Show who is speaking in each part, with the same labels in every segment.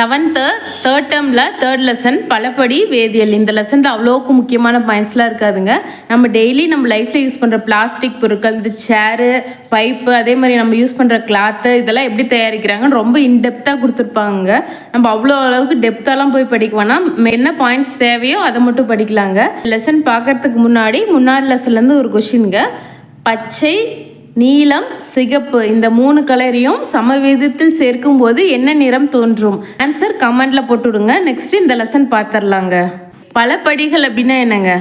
Speaker 1: Seventh third டேர்மில் third lesson பலபடி வேதியியல். இந்த லெசனில் அவ்வளோக்கு முக்கியமான பாயிண்ட்ஸ்லாம் இருக்காதுங்க. நம்ம டெய்லி நம்ம லைஃப்பில் யூஸ் பண்ணுற பிளாஸ்டிக் பொருட்கள் இந்த சேரு பைப்பு அதே மாதிரி நம்ம யூஸ் பண்ணுற கிளாத்து இதெல்லாம் எப்படி தயாரிக்கிறாங்கன்னு ரொம்ப இன்டெப்த்தாக கொடுத்துருப்பாங்க நம்ம அவ்வளோ அளவுக்கு டெப்த்தாலாம் போய் படிக்க வேணாம். என்ன பாயிண்ட்ஸ் தேவையோ அதை மட்டும் படிக்கலாங்க. லெசன் பார்க்கறதுக்கு முன்னாடி முன்னாடி லெசன்லேருந்து ஒரு கொஷினுங்க பச்சை நீலம் சிகப்பு இந்த மூணு கலரையும் சமவீதத்தில் சேர்க்கும் போது என்ன நிறம் தோன்றும்? ஆன்சர் கமெண்ட்ல போட்டுடுங்க. நெக்ஸ்ட் இந்த லெசன் பார்த்துடலாங்க பலப்படிகள் அப்படின்னா என்னங்க?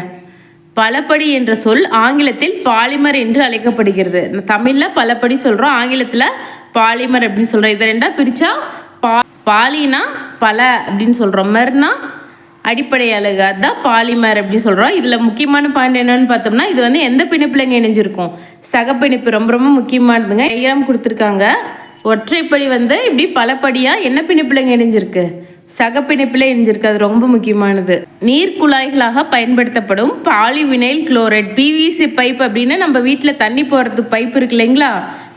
Speaker 1: பலப்படி என்ற சொல் ஆங்கிலத்தில் பாலிமர் என்று அழைக்கப்படுகிறது. தமிழில் பலப்படி சொல்கிறோம் ஆங்கிலத்தில் பாலிமர் அப்படின்னு சொல்கிறோம் இதை ரெண்டா பிரித்தா பா பாலினா பல அப்படின்னு சொல்கிறோம் மர்னா அடிப்படை அழகாக அதுதான் பாலிமர் அப்படின்னு சொல்கிறோம் இதில் முக்கியமான பாயிண்ட் என்னன்னு பார்த்தோம்னா இது வந்து எந்த பிணைப்புலங்க இணைஞ்சிருக்கும்? சகப்பிணைப்பு ரொம்ப ரொம்ப முக்கியமானதுங்க. ஐயாம் கொடுத்துருக்காங்க. ஒற்றைப்படி வந்து இப்படி பலப்படியாக என்ன பிணைப்புலங்க இணைஞ்சிருக்கு? சகப்பிணைப்பில் இணைஞ்சிருக்கு. அது ரொம்ப முக்கியமானது. நீர் குழாய்களாக பயன்படுத்தப்படும் பாலிவினைல் குளோரைட் பிவிசி பைப் அப்படின்னு நம்ம வீட்டில் தண்ணி போடுறதுக்கு பைப் இருக்கு இல்லைங்களா?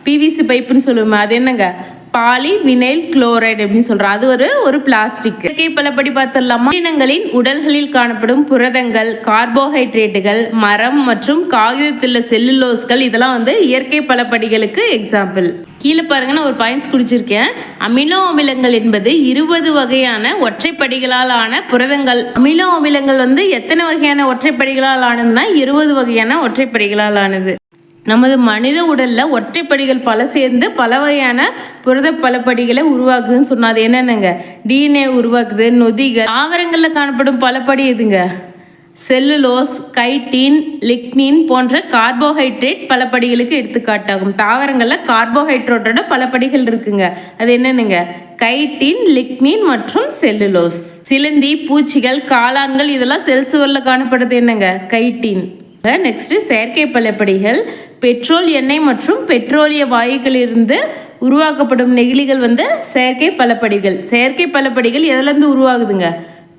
Speaker 1: பிவிசி பைப்புன்னு சொல்லுவோமே அது என்னங்க? பாலி வினைல் குளோரைடு அப்படின்னு சொல்றோம் அது ஒரு ஒரு பிளாஸ்டிக் இயற்கை பலப்படி பார்த்துடலாமா? உயிரினங்களின் உடல்களில் காணப்படும் புரதங்கள் கார்போஹைட்ரேட்டுகள் மரம் மற்றும் காகிதத்தில் செல்லுலோஸ்கள் இதெல்லாம் வந்து இயற்கை பலப்படிகளுக்கு எக்ஸாம்பிள் கீழே பாருங்க நான் ஒரு பாயிண்ட்ஸ் குடிச்சிருக்கேன். அமினோ அமிலங்கள் என்பது இருபது வகையான ஒற்றைப்படிகளால் ஆன புரதங்கள். அமினோ அமிலங்கள் வந்து எத்தனை வகையான ஒற்றைப்படிகளால் ஆனதுன்னா இருபது வகையான ஒற்றைப்படிகளால் ஆனது. நமது மனித உடலில் ஒற்றைப்படிகள் பல சேர்ந்து பல வகையான புரத பலப்படிகளை உருவாக்குதுன்னு சொன்னால் அது என்னென்னங்க? டிஎன்ஏ உருவாக்குது நொதிகள் தாவரங்களில் காணப்படும் பலப்படி எதுங்க? செல்லுலோஸ் கைட்டின் லிக்னின் போன்ற கார்போஹைட்ரேட் பலப்படிகளுக்கு எடுத்துக்காட்டாகும். தாவரங்களில் கார்போஹைட்ரேட்டோட பலப்படிகள் இருக்குங்க. அது என்னென்னங்க? கைட்டின் லிக்னின் மற்றும் செல்லுலோஸ். சிலந்தி பூச்சிகள் காளான்கள் இதெல்லாம் செல் சுவரில் காணப்படுறது என்னங்க? கைட்டின். நெக்ஸ்ட் செயற்கை பலப்படிகள். பெட்ரோல் எண்ணெய் மற்றும் பெட்ரோலிய வாயுக்களிலிருந்து உருவாக்கப்படும் நெகிழிகள் வந்து செயற்கை பலப்படிகள் செயற்கை பலப்படிகள் எதுலேருந்து உருவாகுதுங்க?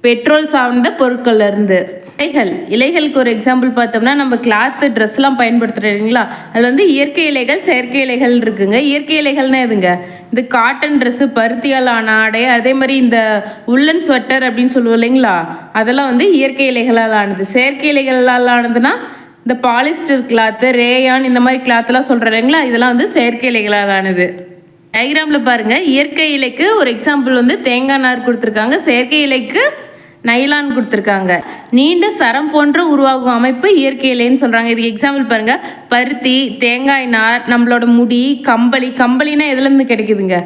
Speaker 1: பெட்ரோல் சார்ந்த பொருட்கள்லேருந்து. இலைகள். இலைகளுக்கு ஒரு எக்ஸாம்பிள் பார்த்தோம்னா நம்ம கிளாத்து ட்ரெஸ்லாம் பயன்படுத்துகிறோம் இல்லைங்களா? அதில் வந்து இயற்கை இலைகள் செயற்கை இலைகள் இருக்குங்க. இயற்கை இலைகள்னா எதுங்க? இந்த காட்டன் ட்ரெஸ்ஸு பருத்தியால் ஆன ஆடை அதே மாதிரி இந்த உள்ளன் ஸ்வெட்டர் அப்படின்னு சொல்லுவோம் இல்லைங்களா? அதெல்லாம் வந்து இயற்கை இலைகளால் ஆனது. செயற்கை இலைகளால் ஆனதுன்னா இந்த பாலிஸ்டர் கிளாத்து ரேயான் இந்த மாதிரி கிளாத்லாம் சொல்கிறோம் இதெல்லாம் வந்து செயற்கை இலைகளால் ஆனது டயக்ராமில் பாருங்கள் இயற்கை இலைக்கு ஒரு எக்ஸாம்பிள் வந்து தேங்காய் நார் கொடுத்துருக்காங்க. செயற்கை இலைக்கு நைலான் கொடுத்துருக்காங்க. நீண்ட சரம் போன்ற உருவாகும் அமைப்பு இயற்கை இலைன்னு சொல்கிறாங்க இதுக்கு எக்ஸாம்பிள் பாருங்கள் பருத்தி தேங்காய் நார் நம்மளோட முடி கம்பளி கம்பளினா எதுலேருந்து கிடைக்குதுங்க?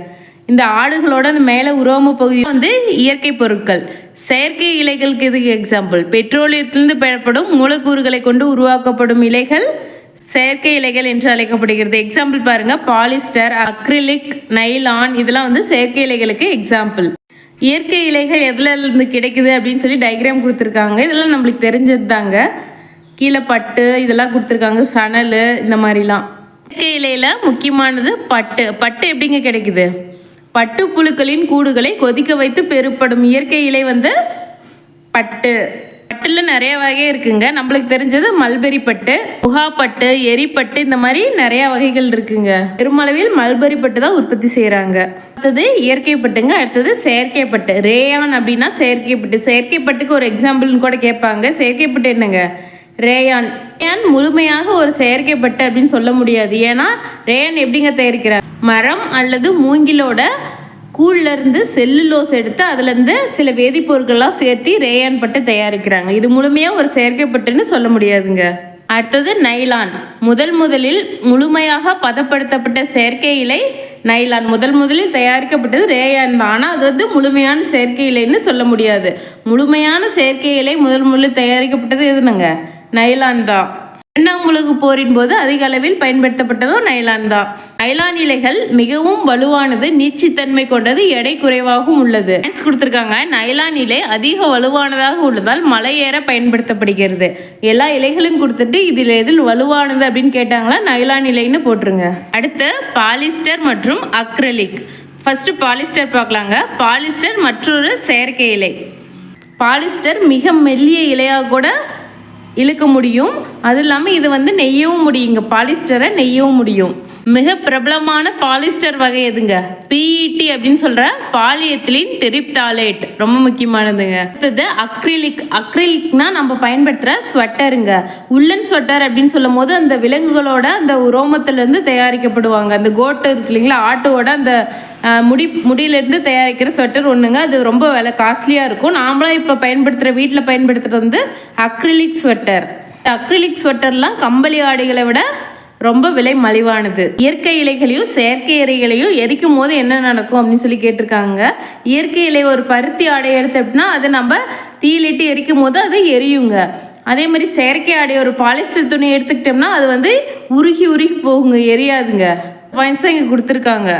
Speaker 1: இந்த ஆடுகளோட அந்த மேலே உரோம பகுதி வந்து இயற்கை பொருட்கள். செயற்கை இலைகளுக்கு இது எக்ஸாம்பிள் பெட்ரோலியத்திலிருந்து பெறப்படும் மூலக்கூறுகளை கொண்டு உருவாக்கப்படும் இலைகள் செயற்கை இலைகள் என்று அழைக்கப்படுகிறது. எக்ஸாம்பிள் பாருங்கள் பாலிஸ்டர் அக்ரிலிக் நைலான் இதெல்லாம் வந்து செயற்கை இலைகளுக்கு எக்ஸாம்பிள் இயற்கை இலைகள் எதில் இருந்து கிடைக்குது அப்படின்னு சொல்லி டைக்ராம் கொடுத்துருக்காங்க. இதெல்லாம் நம்மளுக்கு தெரிஞ்சது தாங்க கீழே பட்டு இதெல்லாம் கொடுத்துருக்காங்க. சணல் இந்த மாதிரிலாம். இயற்கை இலையில் முக்கியமானது பட்டு. பட்டு எப்படிங்க கிடைக்குது? பட்டு புழுக்களின் கூடுகளை கொதிக்க வைத்து பெறப்படும் இயற்கை இலை வந்து பட்டு. பட்டில் நிறைய வகை இருக்குங்க. நம்மளுக்கு தெரிஞ்சது மல்பெரி பட்டு புகாப்பட்டு எரிப்பட்டு இந்த மாதிரி நிறைய வகைகள் இருக்குங்க. பெருமளவில் மல்பெரி பட்டு தான் உற்பத்தி செய்கிறாங்க அடுத்தது இயற்கை பட்டுங்க. அடுத்தது செயற்கை பட்டு. ரேயான் அப்படின்னா செயற்கை பட்டு. செயற்கை பட்டுக்கு ஒரு எக்ஸாம்பிள்னு கூட கேட்பாங்க. செயற்கை பட்டு என்னங்க? ரேயான். ரேயான் முழுமையாக ஒரு செயற்கை பட்டு அப்படின்னு சொல்ல முடியாது. ஏன்னா ரேயான் எப்படிங்க தயாரிக்கிறார் மரம் அல்லது மூங்கிலோட கூழ்ல இருந்து செல்லுலோஸ் எடுத்து அதுலேருந்து சில வேதிப்பொருட்கள்லாம் சேர்த்து ரேயான் பட்டு தயாரிக்கிறாங்க. இது முழுமையாக ஒரு செயற்கை பட்டுன்னு சொல்ல முடியாதுங்க. அடுத்தது நைலான். முதல் முதலில் முழுமையாக பதப்படுத்தப்பட்ட செயற்கை இலை நைலான். முதல் முதலில் தயாரிக்கப்பட்டது ரேயான் தான். ஆனால் அது வந்து முழுமையான செயற்கை இலைன்னு சொல்ல முடியாது. முழுமையான செயற்கை இலை முதல் முதலில் தயாரிக்கப்பட்டது எதுனுங்க? நைலான் தான். இரண்டாம் உலக போரின் போது அதிக அளவில் பயன்படுத்தப்பட்டதும் நைலான் தான். நைலான் இலைகள் மிகவும் வலுவானது நீச்சித்தன்மை கொண்டது எடை குறைவாகவும் உள்ளது. கொடுத்துருக்காங்க நைலான் இலை அதிக வலுவானதாக உள்ளதால் மலையேற பயன்படுத்தப்படுகிறது. எல்லா இலைகளும் கொடுத்துட்டு இதில் எதில் வலுவானது அப்படின்னு கேட்டாங்களா நைலான் இலைன்னு போட்டுருங்க. அடுத்து பாலிஸ்டர் மற்றும் அக்ரலிக். ஃபர்ஸ்ட் பாலிஸ்டர் பார்க்கலாங்க. பாலிஸ்டர் மற்றொரு செயற்கை இலை. பாலிஸ்டர் மிக மெல்லிய இலையாக கூட இழுக்க முடியும். அது இல்லாமல் இது வந்து நெய்யவும் முடியுங்க பாலிஸ்டரை நெய்யவும் முடியும். மிக பிரபலமான பாலிஸ்டர் வகை எதுங்க? பிஇடி அப்படின்னு சொல்ற பாலியத்திலின் டெரிப்தாலேட் ரொம்ப முக்கியமானதுங்க. அடுத்தது அக்ரிலிக். அக்ரிலிக்னா நம்ம பயன்படுத்துகிற ஸ்வெட்டருங்க. உள்ளன் ஸ்வெட்டர் அப்படின்னு சொல்லும் போது அந்த விலங்குகளோட அந்த உரோமத்திலேருந்து தயாரிக்கப்படுவாங்க. அந்த கோட்டு இருக்கு இல்லைங்களா? ஆட்டோட அந்த முடி முடியிலேருந்து தயாரிக்கிற ஸ்வெட்டர் ஒன்றுங்க அது ரொம்ப விலை காஸ்ட்லியாக இருக்கும். நாமளாக இப்போ பயன்படுத்துகிற வீட்டில் பயன்படுத்துகிறது வந்து அக்ரிலிக் ஸ்வெட்டர். அக்ரிலிக் ஸ்வெட்டர்லாம் கம்பளி ஆடைகளை விட ரொம்ப விலை மலிவானது. இயற்கை இலைகளையும் செயற்கை இலைகளையும் எரிக்கும் போது என்ன நடக்கும் அப்படின்னு சொல்லி கேட்டிருக்காங்க. இயற்கை இலை ஒரு பருத்தி ஆடை எடுத்து அப்படின்னா அதை நம்ம தீயிலிட்டு எரிக்கும் போது அது எரியுங்க. அதே மாதிரி செயற்கை ஆடை ஒரு பாலிஸ்டர் துணி எடுத்துக்கிட்டோம்னா அது வந்து உருகி உருகி போகுங்க எரியாதுங்க. பாயிண்ட்ஸ் தான் இங்கே கொடுத்துருக்காங்க.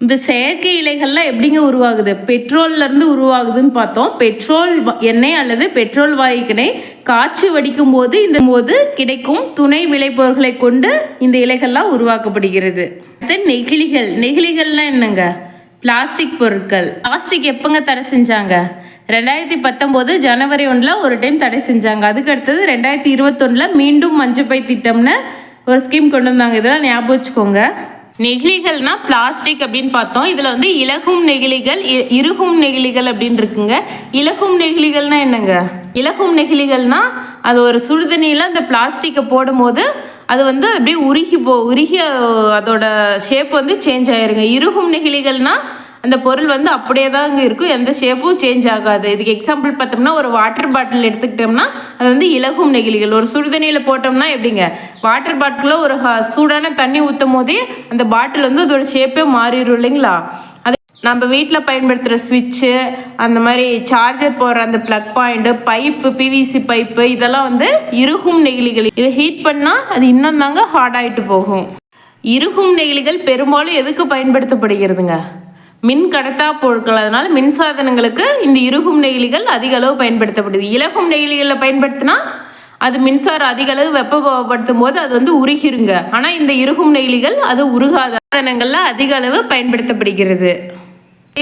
Speaker 1: இந்த செயற்கை இலைகள்லாம் எப்படிங்க உருவாகுது? பெட்ரோல்ல இருந்து உருவாகுதுன்னு பார்த்தோம். பெட்ரோல் எண்ணெய் அல்லது பெட்ரோல் வாயுக்கினை காய்ச்சி வடிக்கும் போது இந்த போது கிடைக்கும் துணை விளைபொருட்களை கொண்டு இந்த இலைகள்லாம் உருவாக்கப்படுகிறது. அடுத்து நெகிழிகள். நெகிழிகள்லாம் என்னங்க? பிளாஸ்டிக் பொருட்கள். பிளாஸ்டிக் எப்போங்க தடை செஞ்சாங்க? ரெண்டாயிரத்தி பத்தொம்போது ஜனவரி ஒன்றில் ஒரு டைம் தடை செஞ்சாங்க. அதுக்கு அடுத்தது ரெண்டாயிரத்தி இருபத்தொன்னில் மீண்டும் மஞ்சப்பை திட்டம்னு ஒரு ஸ்கீம் கொண்டு வந்தாங்க. இதெல்லாம் ஞாபகம் வச்சுக்கோங்க. நெகிழிகள்னா பிளாஸ்டிக் அப்படின்னு பார்த்தோம். இதில் வந்து இலகும் நெகிழிகள் இருகும் நெகிழிகள் அப்படின்னு இருக்குங்க. இலகும் நெகிழிகள்னா என்னங்க? இலகும் நெகிழிகள்னா அது ஒரு சுடுதண்ணியில் அந்த பிளாஸ்டிக்கை போடும்போது அது வந்து அப்படியே உருகி போ உருகி அதோட ஷேப் வந்து சேஞ்ச் ஆயிருங்க. இருகும் நெகிழிகள்னா அந்த பொருள் வந்து அப்படியே தான் அங்கே இருக்கும். எந்த ஷேப்பும் சேஞ்ச் ஆகாது. இதுக்கு எக்ஸாம்பிள் பார்த்தோம்னா ஒரு வாட்டர் பாட்டில் எடுத்துக்கிட்டோம்னா அது வந்து இலகும் நெகிழிகள். ஒரு சுடுதண்ணியில் போட்டோம்னா எப்படிங்க? வாட்டர் பாட்டிலில் ஒரு சூடான தண்ணி ஊற்றும் போதே அந்த பாட்டில் வந்து அதோட ஷேப்பே மாறிடும் இல்லைங்களா? அது நம்ம வீட்டில் பயன்படுத்துகிற ஸ்விட்சு அந்த மாதிரி சார்ஜர் போடுற அந்த plug point pipe PVC pipe இதெல்லாம் வந்து இறுகும் நெகிழிகள். இதை ஹீட் பண்ணால் அது இன்னும் தாங்க ஹார்ட் ஆகிட்டு போகும். இருகும் நெகிழிகள் பெரும்பாலும் எதுக்கு பயன்படுத்தப்படுகிறதுங்க? மின் கடத்தா பொருட்கள். அதனால் மின்சாதனங்களுக்கு இந்த இருகும் நெகிழிகள் அதிக அளவு பயன்படுத்தப்படுது. இலகும் நெகிழிகளில் பயன்படுத்தினா அது மின்சாரம் அதிக அளவு வெப்பப்படுத்தும் போது அது வந்து உருகிருங்க. ஆனால் இந்த இருகும் நெகிழிகள் அது உருகாத சாதனங்களில் அதிக அளவு பயன்படுத்தப்படுகிறது.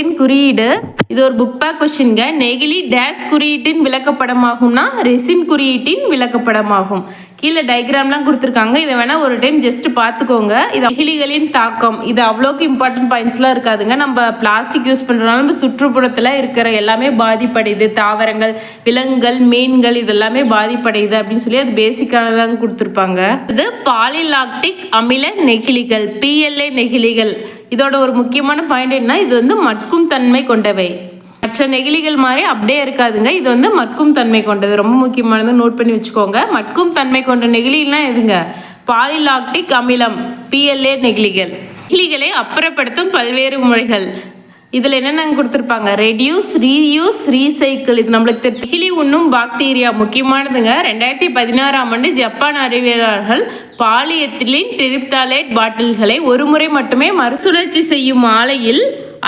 Speaker 1: குறியீடு. இது ஒரு புக் பேக் கொஸ்டின்ங்க நெகிழி டேஷ் குறியீட்டின் விளக்கப்படமாகும்னா ரெசின் குறியீட்டின் விளக்கப்படமாகும். கீழே டயக்ராம்லாம் கொடுத்துருக்காங்க. இதை வேணால் ஒரு டைம் ஜஸ்ட் பார்த்துக்கோங்க. இது நெகிழிகளின் தாக்கம். இது அவ்வளோக்கு இம்பார்ட்டன்ட் பாயிண்ட்ஸ்லாம் இருக்காதுங்க. நம்ம பிளாஸ்டிக் யூஸ் பண்ணுறதுனால நம்ம சுற்றுப்புறத்தில் இருக்கிற எல்லாமே பாதிப்படையுது. தாவரங்கள் விலங்குகள் மீன்கள் இதெல்லாமே பாதிப்படையுது அப்படின்னு சொல்லி அது பேசிக்கானதாங்க கொடுத்துருப்பாங்க. இது பாலிலாக்டிக் அமில நெகிழிகள். பிஎல்ஏ நெகிழிகள். இதோட ஒரு முக்கியமான பாயிண்ட் என்ன இது வந்து மட்கும் தன்மை கொண்டவை. மற்ற நெகிழிகள் மாதிரி அப்படியே இருக்காதுங்க. இது வந்து மட்கும் தன்மை கொண்டது. ரொம்ப முக்கியமானது நோட் பண்ணி வச்சுக்கோங்க. மட்கும் தன்மை கொண்ட நெகிழிலாம் எதுங்க? பாலிலாக்டிக் அமிலம் பிஎல்ஏ நெகிழிகள். நெகிழிகளை அப்புறப்படுத்தும் பல்வேறு முறைகள். இதில் என்னென்ன கொடுத்துருப்பாங்க? ரெடியூஸ் ரீயூஸ் ரீசைக்கிள் இது நம்மளுக்கு தெரி- உண்ணும் பாக்டீரியா முக்கியமானதுங்க ரெண்டாயிரத்தி பதினாறாம் ஆண்டு ஜப்பான் அறிவியலாளர்கள் பாலியத்திலின் டிரிப்தாலேட் பாட்டில்களை ஒரு முறை மட்டுமே மறுசுழற்சி செய்யும் ஆலையில்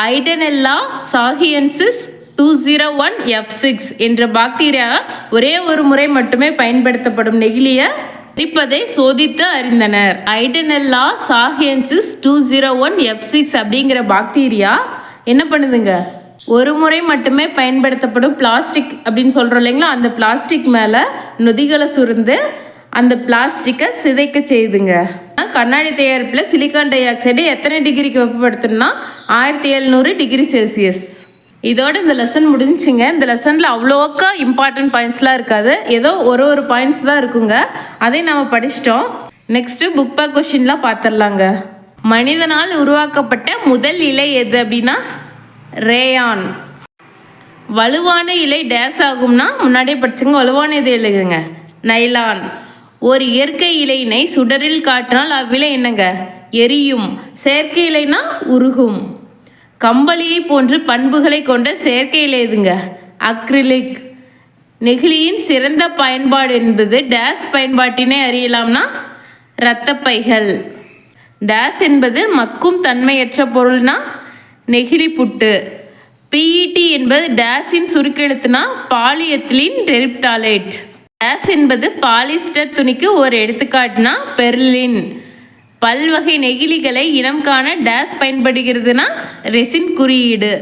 Speaker 1: Ideonella sakaiensis two zero one F six என்ற பாக்டீரியா ஒரே ஒரு முறை மட்டுமே பயன்படுத்தப்படும் நெகிழியை அரிப்பதை சோதித்து அறிந்தனர். Ideonella sakaiensis two zero one F six அப்படிங்கிற பாக்டீரியா என்ன பண்ணுதுங்க? ஒரு முறை மட்டுமே பயன்படுத்தப்படும் பிளாஸ்டிக் அப்படின்னு சொல்கிறோம் இல்லைங்களா? அந்த பிளாஸ்டிக் மேலே நொதிகளை சுருந்து அந்த பிளாஸ்டிக்கை சிதைக்க செய்யுதுங்க கண்ணாடி தயாரிப்பில் சிலிக்கான் டை ஆக்சைடு எத்தனை டிகிரிக்கு வெப்பப்படுத்தணும்னா ஆயிரத்தி எழுநூறு டிகிரி செல்சியஸ். இதோட இந்த லெசன் முடிஞ்சுங்க இந்த லெசனில் அவ்வளோக்கா இம்பார்ட்டன்ட் பாயிண்ட்ஸ்லாம் இருக்காது. ஏதோ ஒரு ஒரு பாயிண்ட்ஸ் தான் இருக்குங்க. அதையும் நம்ம படிச்சிட்டோம். நெக்ஸ்ட்டு புக் பேக் கொஷின்லாம் பார்த்துடலாங்க மனிதனால் உருவாக்கப்பட்ட முதல் இலை எது அப்படின்னா ரேயான். வலுவான இலை டேஸ் ஆகும்னா முன்னாடியே படிச்சுங்க வலுவான இது எழுதுங்க. நைலான். ஒரு இயற்கை இலையினை சுடரில் காட்டினால் அவ்விலை என்னங்க? எரியும். செயற்கை இலைனா உருகும். கம்பளியை போன்று பண்புகளை கொண்ட செயற்கை இலை எதுங்க? அக்ரிலிக். நெகிழியின் சிறந்த பயன்பாடு என்பது டேஸ் பயன்பாட்டினை அறியலாம்னா இரத்தப்பைகள். டேஸ் என்பது மக்கும் தன்மையற்ற பொருள்னா நெகிழி புட்டு. பிஇடி என்பது டேஸின் சுருக்கெழுத்துனா பாலியத்திலின் டெரிப்டாலேட் டேஸ் என்பது பாலிஸ்டர் துணிக்கு ஒரு எடுத்துக்காட்டுனா பெர்லின். பல்வகை நெகிழிகளை இனம் காண டேஸ் பயன்படுகிறதுனா ரெசின் குறியீடு.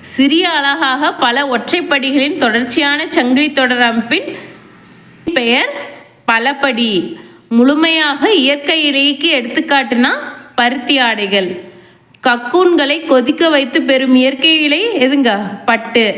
Speaker 1: சிறிய அழகாக பல ஒற்றைப்படிகளின் தொடர்ச்சியான சங்கிலி தொடர் அமைப்பின் பெயர் பலபடி. முழுமையாக இயற்கை இலைக்கு எடுத்துக்காட்டுனா பருத்தி ஆடைகள் கக்கூன்களை கொதிக்க வைத்து பெறும் இயற்கை இலை எதுங்க? பட்டு.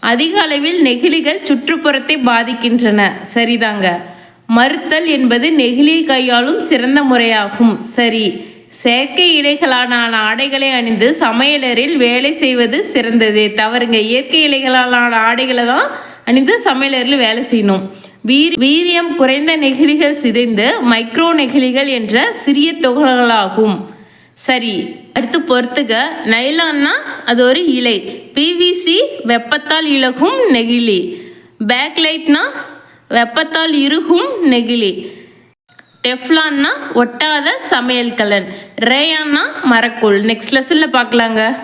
Speaker 1: அதிக அளவில் நெகிழிகள் சுற்றுப்புறத்தை பாதிக்கின்றன. சரிதாங்க. மறுத்தல் என்பது நெகிழி கையாளும் சிறந்த முறையாகும். சரி. செயற்கை இலைகளான ஆடைகளை அணிந்து சமையலறையில் வேலை செய்வது சிறந்தது. தவறுங்க. இயற்கை இலைகளாலான ஆடைகளை தான் அணிந்து சமையலறையில் வேலை செய்யணும். வீரியம் குறைந்த நெகிழிகள் சிதைந்து மைக்ரோ நெகிழிகள் என்ற சிறிய துகள்களாகும். சரி அடுத்து பொறுத்துக. நைலான்னா அது ஒரு இலை. பிவிசி வெப்பத்தால் இலகும் நெகிழி. பேக்லைட்னா வெப்பத்தால் இறுகும் நெகிழி. டெஃப்லான்னா ஒட்டாத சமையல் கலன். ரேயான்னா மரக்கூழ் நெக்ஸ்ட் லெசனில் பார்க்கலாங்க.